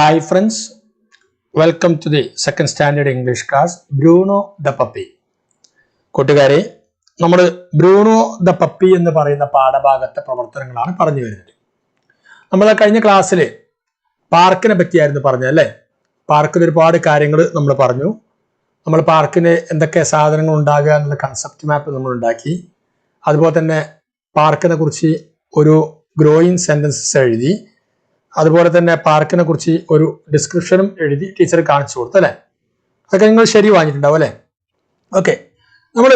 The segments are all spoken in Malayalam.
Hi friends welcome to the second standard English class Bruno the puppy കൂട്ടുകാരെ നമ്മൾ ബ്രൂണോ ദ പപ്പി എന്ന് പറയുന്ന പാഠഭാഗത്തെ പ്രവർത്തനങ്ങളാണ് പറഞ്ഞു വരുന്നത്. നമ്മൾ കഴിഞ്ഞ ക്ലാസ്സിൽ പാർക്കിനെ പറ്റിയായിരുന്നു പറഞ്ഞത് അല്ലേ? പാർക്കിൽ ഒരുപാട് കാര്യങ്ങൾ നമ്മൾ പറഞ്ഞു. നമ്മൾ പാർക്കിന് എന്തൊക്കെ സാധനങ്ങൾ ഉണ്ടാകുക എന്നുള്ള കൺസെപ്റ്റ് മാപ്പ് നമ്മൾ ഉണ്ടാക്കി. അതുപോലെ തന്നെ പാർക്കിനെ കുറിച്ച് ഒരു ഗ്രോയിങ് സെന്റൻസസ് എഴുതി. അതുപോലെ തന്നെ പാർക്കിനെ കുറിച്ച് ഒരു ഡിസ്ക്രിപ്ഷനും എഴുതി ടീച്ചർ കാണിച്ചു കൊടുത്തു അല്ലേ? അതൊക്കെ നിങ്ങൾ ശരി വാങ്ങിയിട്ടുണ്ടാവും അല്ലേ? ഓക്കെ നമ്മൾ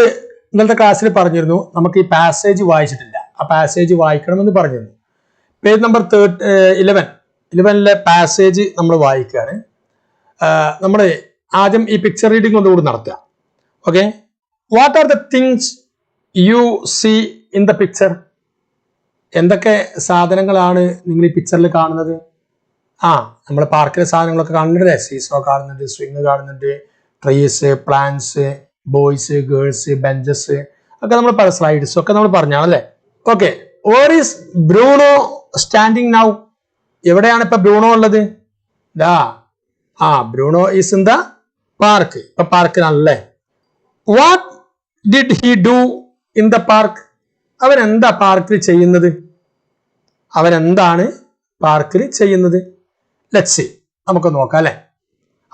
ഇന്നത്തെ ക്ലാസ്സിൽ പറഞ്ഞിരുന്നു നമുക്ക് ഈ പാസേജ് വായിച്ചിട്ടില്ല. ആ പാസേജ് വായിക്കണമെന്ന് പറഞ്ഞിരുന്നു. പേജ് നമ്പർ തേർട്ട് ഇലവൻ ഇലവനിലെ പാസേജ് നമ്മൾ വായിക്കുകയാണ്. നമ്മൾ ആദ്യം ഈ പിക്ചർ റീഡിംഗ് ഒന്നുകൂടി നടത്തുക. Okay what are the things you see in the picture എന്തൊക്കെ സാധനങ്ങളാണ് നിങ്ങൾ ഈ പിക്ചറിൽ കാണുന്നത്? ആ നമ്മൾ പാർക്കിലെ സാധനങ്ങളൊക്കെ കാണുന്നുണ്ട് സീസോ കാണുന്നുണ്ട് സ്വിങ് കാണുന്നുണ്ട് trees plants boys girls benches ഒക്കെ നമ്മൾ പല സ്ലൈഡ്സ് ഒക്കെ നമ്മൾ പറഞ്ഞാണല്ലേ? Okay where is Bruno standing now എവിടെയാണ് ഇപ്പൊ ബ്രൂണോ ഉള്ളത്? ദാ ആ Bruno is in the park ഇപ്പൊ പാർക്കിനാണല്ലേ what did he do in the park അവൻ എന്താ പാർക്കിൽ ചെയ്യുന്നത്? അവൻ എന്താണ് പാർക്കിൽ ചെയ്യുന്നത്? ലക്ഷ്യ നമുക്ക് നോക്കാം അല്ലെ?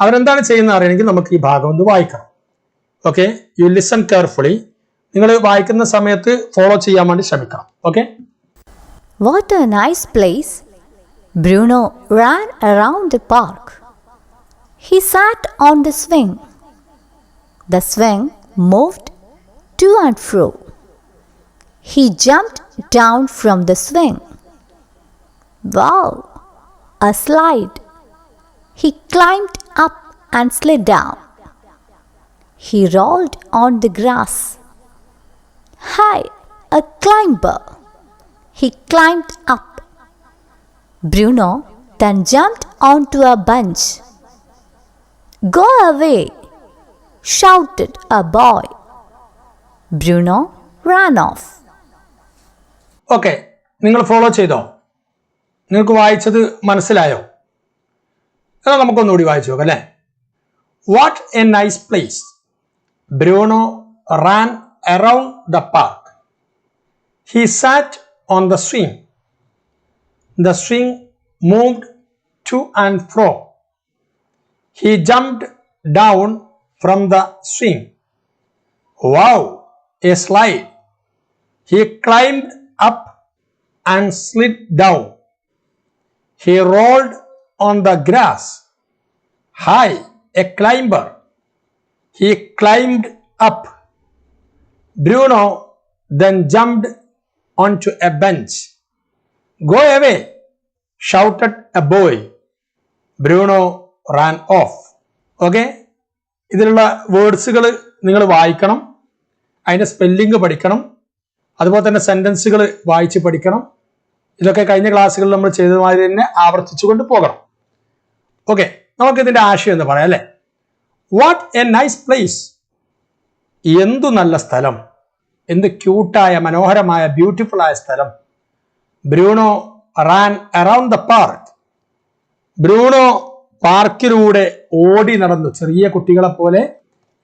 അവരെന്താണ് ചെയ്യുന്നത് അറിയണമെങ്കിൽ നമുക്ക് ഈ ഭാഗം ഒന്ന് വായിക്കണം. ഓക്കെ യു ലിസൺ കെയർഫുള്ളി നിങ്ങൾ വായിക്കുന്ന സമയത്ത് ഫോളോ ചെയ്യാൻ വേണ്ടി ശ്രമിക്കണം. Okay what a nice place Bruno ran around the park he sat on the swing The swing moved to and fro he jumped down from the swing. Wow! A slide. He climbed up and slid down. He rolled on the grass. Hi, a climber. He climbed up. Bruno then jumped onto a bench. Go away, shouted a boy. Bruno ran off. Okay നിങ്ങൾ ഫോളോ ചെയ്തോ നിങ്ങൾക്ക് വായിച്ചത് മനസ്സിലായോ? എന്നാൽ നമുക്കൊന്നുകൂടി വായിച്ചു നോക്കാം അല്ലേ? What a nice place Bruno ran around the park. He sat on the swing the swing moved to and fro he jumped down from the swing wow a slide he climbed up and slid down. He rolled on the grass. Hi, a climber. He climbed up. Bruno then jumped onto a bench. Go away, shouted a boy. Bruno ran off. Okay ഇതിലുള്ള വേർഡ്സുകൾ നിങ്ങൾ വായിക്കണം അതിന്റെ സ്പെല്ലിംഗ് പഠിക്കണം അതുപോലെ തന്നെ സെന്റൻസുകൾ വായിച്ച് പഠിക്കണം ഇതൊക്കെ കഴിഞ്ഞ ക്ലാസ്സുകളിൽ നമ്മൾ ചെയ്തതുമാതിരി തന്നെ ആവർത്തിച്ചുകൊണ്ട് പോകണം. ഓക്കെ നമുക്ക് ഇതിന്റെ ആശയം എന്ന് പറയാം അല്ലേ? വാട്ട് എ നൈസ് പ്ലേസ് എന്തു നല്ല സ്ഥലം. എന്ത് ക്യൂട്ടായ മനോഹരമായ ബ്യൂട്ടിഫുൾ ആയ സ്ഥലം. Bruno ran around the park Bruno പാർക്കിലൂടെ ഓടി നടന്നു. ചെറിയ കുട്ടികളെ പോലെ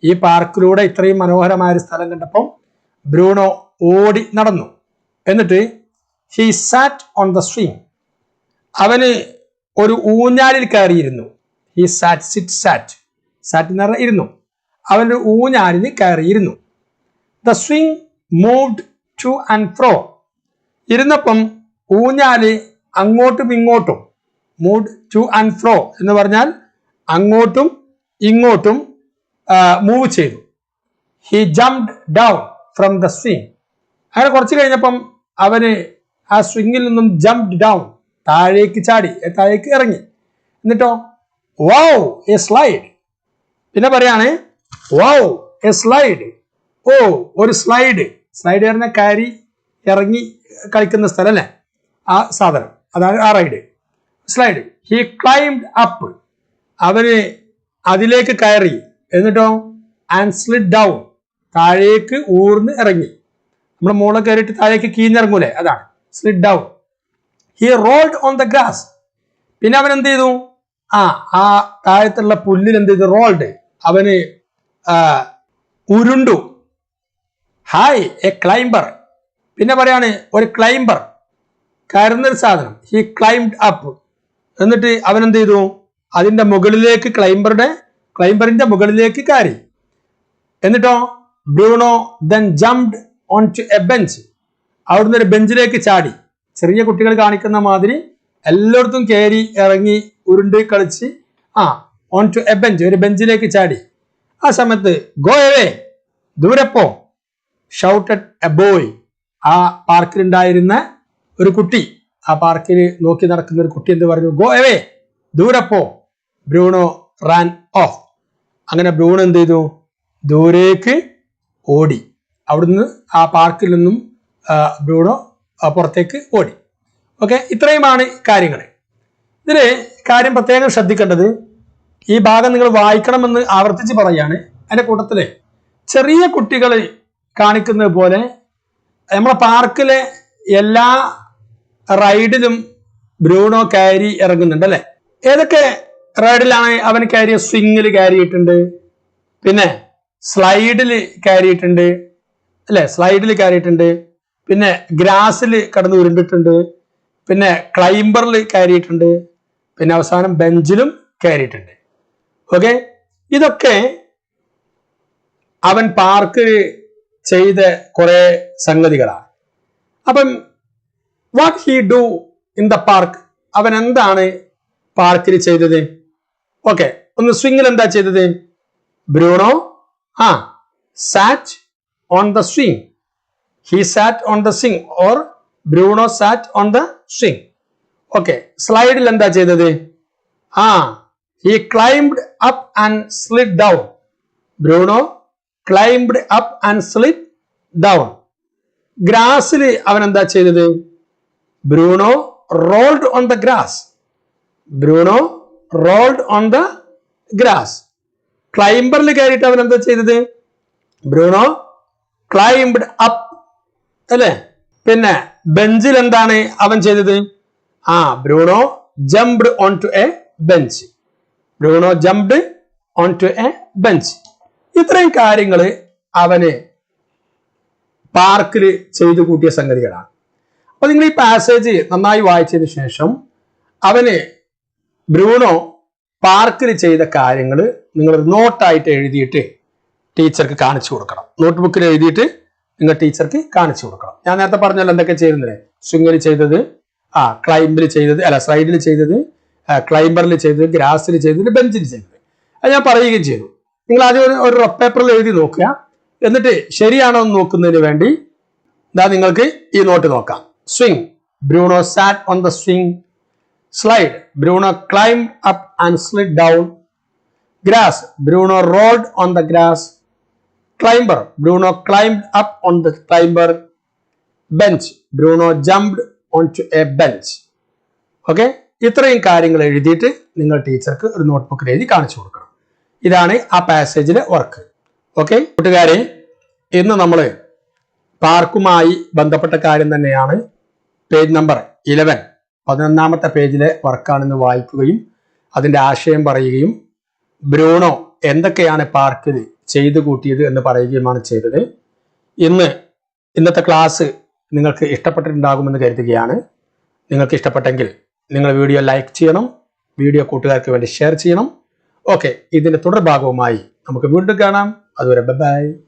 ഈ പാർക്കിലൂടെ ഇത്രയും മനോഹരമായ ഒരു സ്ഥലം കണ്ടപ്പം ബ്രൂണോ ഓടി നടന്നു. എന്നിട്ട് he sat on the swing അവന് ഒരു ഊഞ്ഞാലിൽ കയറിയിരുന്നു. ഹി സാറ്റ് സിറ്റ് സാറ്റ് സാറ്റ് എന്ന് പറഞ്ഞാൽ ഇരുന്നു. അവനൊരു ഊഞ്ഞാലിൽ കയറിയിരുന്നു. The swing moved to and fro ഇരുന്നപ്പം ഊഞ്ഞാൽ അങ്ങോട്ടും ഇങ്ങോട്ടും മൂഡ് ടു ആൻഡ് ഫ്രോ എന്ന് പറഞ്ഞാൽ അങ്ങോട്ടും ഇങ്ങോട്ടും മൂവ് ചെയ്തു. He jumped down from the swing അങ്ങനെ കുറച്ച് കഴിഞ്ഞപ്പം അവന് ആ സ്വിങ്ങിൽ നിന്നും ജംപ് ഡൗൺ താഴേക്ക് ചാടി താഴേക്ക് ഇറങ്ങി. എന്നിട്ടോ വൗ എ സ്ലൈഡ് പിന്നെ പറയാണ് വൗ എ സ്ലൈഡ് ഓ ഒരു സ്ലൈഡ് സ്ലൈഡ് പറഞ്ഞ കാരി ഇറങ്ങി കളിക്കുന്ന സ്ഥലം അല്ലേ? ആ സാധനം അതാണ് ആ ride slide he climbed up അവന് അതിലേക്ക് കയറി. എന്നിട്ടോ ആൻഡ് സ്ലിഡ് ഡൗൺ താഴേക്ക് ഊർന്ന് ഇറങ്ങി. നമ്മൾ മുകളിൽ കയറിയിട്ട് താഴേക്ക് കീഞ്ഞിറങ്ങൂലേ? അതാണ്. Slid down he rolled on the grass പിന്നെ അവൻ എന്ത് ചെയ്തു? ആ ആ താഴത്തുള്ള പുല്ലിൽ എന്ത് ചെയ്തു? റോൾഡ് അവന് ഉരുണ്ടു. ഹായ് എ ക്ലൈംബർ പിന്നെ പറയാണ് ഒരു ക്ലൈംബർ കയറുന്നൊരു സാധനം. ഹി ക്ലൈംഡ് അപ്പ് എന്നിട്ട് അവൻ എന്ത് ചെയ്തു? അതിന്റെ മുകളിലേക്ക് ക്ലൈംബറുടെ ക്ലൈംബറിന്റെ മുകളിലേക്ക് കയറി. എന്നിട്ടോ? Bruno then jumped on to a bench അവിടുന്ന് ഒരു ബെഞ്ചിലേക്ക് ചാടി. ചെറിയ കുട്ടികൾ കാണിക്കുന്ന മാതിരി എല്ലായിടത്തും കയറി ഇറങ്ങി ഉരുണ്ട് കളിച്ച് ആ ഓൺ ടു എ ബെഞ്ച് ഒരു ബെഞ്ചിലേക്ക് ചാടി. ആ സമയത്ത് ഗോ എവേ ദൂരപ്പോ ഷൗട്ടഡ് എ ബോയ് ആ പാർക്കിലുണ്ടായിരുന്ന ഒരു കുട്ടി ആ പാർക്കിൽ നോക്കി നടക്കുന്ന ഒരു കുട്ടി എന്ത് പറഞ്ഞു? ഗോ എവേ ദൂരപ്പോ ബ്രൂണോ റാൻ ഓഫ്. അങ്ങനെ ബ്രൂണോ എന്ത് ചെയ്തു? ദൂരേക്ക് ഓടി. അവിടുന്ന് ആ പാർക്കിൽ നിന്നും ബ്രൂണോ പുറത്തേക്ക് ഓടി. ഓക്കെ ഇത്രയുമാണ് കാര്യങ്ങൾ ഇതിൽ കാര്യം പ്രത്യേകം ശ്രദ്ധിക്കേണ്ടത് ഈ ഭാഗം നിങ്ങൾ വായിക്കണമെന്ന് ആവർത്തിച്ച് പറയാണ്. അതിന്റെ കൂട്ടത്തിൽ ചെറിയ കുട്ടികൾ കാണിക്കുന്നത് പോലെ നമ്മളെ പാർക്കിലെ എല്ലാ റൈഡിലും ബ്രൂണോ കയറി ഇറങ്ങുന്നുണ്ട് അല്ലെ? ഏതൊക്കെ റൈഡിലാണ് അവൻ കയറിയ സ്വിങ്ങിൽ കയറിയിട്ടുണ്ട് പിന്നെ സ്ലൈഡിൽ കയറിയിട്ടുണ്ട് അല്ലേ? സ്ലൈഡിൽ കയറിയിട്ടുണ്ട് പിന്നെ ഗ്രാസിൽ കടന്ന് ഉരുണ്ടിട്ടുണ്ട്. പിന്നെ ക്ലൈംബറിൽ കയറിയിട്ടുണ്ട്. പിന്നെ അവസാനം ബെഞ്ചിലും കയറിയിട്ടുണ്ട്. ഓക്കെ? ഇതൊക്കെ അവൻ പാർക്കിൽ ചെയ്ത കുറെ സംഗതികളാണ്. അപ്പം what he do in the park അവൻ എന്താണ് പാർക്കിൽ ചെയ്തത്? ഓക്കെ ഒന്ന് സ്വിങ്ങിൽ എന്താ ചെയ്തത്? ബ്രൂണോ? ആ sat on the swing he sat on the swing or Bruno sat on the swing okay സ്ലൈഡിൽ എന്താ ചെയ്തത്? ആ he climbed up and slid down Bruno climbed up and slid down ഗ്രാസിൽ അവൻ എന്താ ചെയ്തത്? Bruno rolled on the grass Bruno rolled on the grass ക്ലൈംബറിൽ കയറിയിട്ട് അവൻ എന്താ ചെയ്തത്? ബ്രൂണോ ക്ലൈംബ്ഡ് അപ്പ് അല്ലേ? പിന്നെ ബെഞ്ചിൽ എന്താണ് അവൻ ചെയ്തത്? ആ Bruno jumped on to a bench Bruno jumped on to a bench ഇത്രയും കാര്യങ്ങൾ അവന് പാർക്കിൽ ചെയ്തു കൂട്ടിയ സംഗതികളാണ്. അപ്പൊ നിങ്ങൾ ഈ പാസേജ് നന്നായി വായിച്ചതിന് ശേഷം അവന് ബ്രൂണോ പാർക്കിൽ ചെയ്ത കാര്യങ്ങൾ നിങ്ങൾ നോട്ടായിട്ട് എഴുതിയിട്ട് ടീച്ചർക്ക് കാണിച്ചു കൊടുക്കണം. നോട്ട് ബുക്കിൽ എഴുതിയിട്ട് നിങ്ങൾ ടീച്ചർക്ക് കാണിച്ചു കൊടുക്കണം. ഞാൻ നേരത്തെ പറഞ്ഞല്ലോ എന്തൊക്കെ ചെയ്യുന്നില്ലേ സ്വിങ്ങിൽ ചെയ്തത് ആ ക്ലൈംബിൽ ചെയ്തത് അല്ല സ്ലൈഡിൽ ചെയ്തത് ക്ലൈംബറിൽ ചെയ്തത് ഗ്രാസിൽ ചെയ്തത് ബെഞ്ചിൽ ചെയ്തത്. അത് ഞാൻ പറയുകയും ചെയ്തു. നിങ്ങൾ ആദ്യം ഒരു- റഫ് പേപ്പറിൽ എഴുതി നോക്കുക. എന്നിട്ട് ശരിയാണോ എന്ന് നോക്കുന്നതിന് വേണ്ടി ഇതാ നിങ്ങൾക്ക് ഈ നോട്ട് നോക്കാം. Swing Bruno sat on the swing slide Bruno climb up and slid down grass Bruno rolled on the grass Bruno climb up on the climber bench Bruno jumped on to a bench okay ഇത്രയും കാര്യങ്ങൾ എഴുതിയിട്ട് നിങ്ങൾ ടീച്ചർക്ക് ഒരു നോട്ട്ബുക്കിൽ എഴുതി കാണിച്ചു കൊടുക്കണം. ഇതാണ് ആ പാസേജിലെ വർക്ക് ഓക്കെ കൂട്ടുകാരെ ഇന്ന് നമ്മൾ പാർക്കുമായി ബന്ധപ്പെട്ട കാര്യം തന്നെയാണ് പേജ് നമ്പർ ഇലവൻ പതിനൊന്നാമത്തെ പേജിലെ വർക്കാണെന്ന് വായിക്കുകയും അതിന്റെ ആശയം പറയുകയും ബ്രൂണോ എന്തൊക്കെയാണ് പാർക്കിൽ ചെയ്തു കൂട്ടിയത് എന്ന് പറയുകയുമാണ് ചെയ്തത്. ഇന്ന് ഇന്നത്തെ ക്ലാസ് നിങ്ങൾക്ക് ഇഷ്ടപ്പെട്ടിട്ടുണ്ടാകുമെന്ന് കരുതുകയാണ്. നിങ്ങൾക്ക് ഇഷ്ടപ്പെട്ടെങ്കിൽ നിങ്ങൾ വീഡിയോ ലൈക്ക് ചെയ്യണം. വീഡിയോ കൂട്ടുകാർക്ക് വേണ്ടി ഷെയർ ചെയ്യണം. ഓക്കെ ഇതിന്റെ തുടർഭാഗവുമായി നമുക്ക് വീണ്ടും കാണാം. അതുവരെ ബൈ.